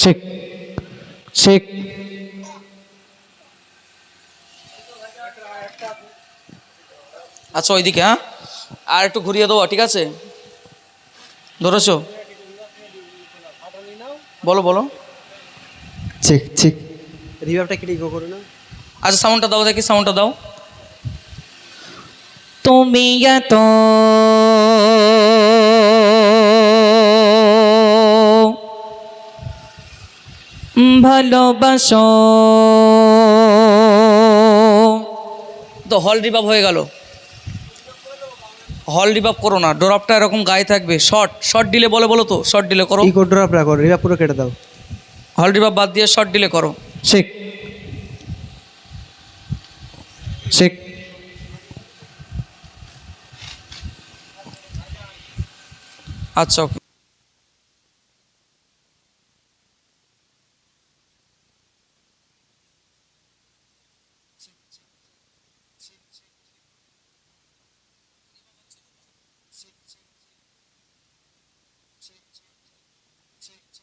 শেখ শেখ আচ্ছা ওইদিকে হ্যাঁ? আর একটু ঘুরিয়ে দেবো ঠিক আছে? ধরেছো? বলো বলো। চেক চেক রিভাবটা কেটে ইগো করে না? আচ্ছা সাউন্ডটা দাও দেখি সাউন্ডটা দাও। তুমি এত ভালোবাসো। তো হল রিভাব হয়ে গেল। হল রিভাব করো না ড্রপটা এরকম গায়ে থাকবে। শর্ট শর্ট দিলে বলে বলো তো শর্ট দিলে করো। ইগো ড্রপ রাখো রিভাব পুরো কেটে দাও। হল রিভাব বাদ দিয়ে শর্ট দিলে করো। শেখ শেখ আচ্ছা ওকে।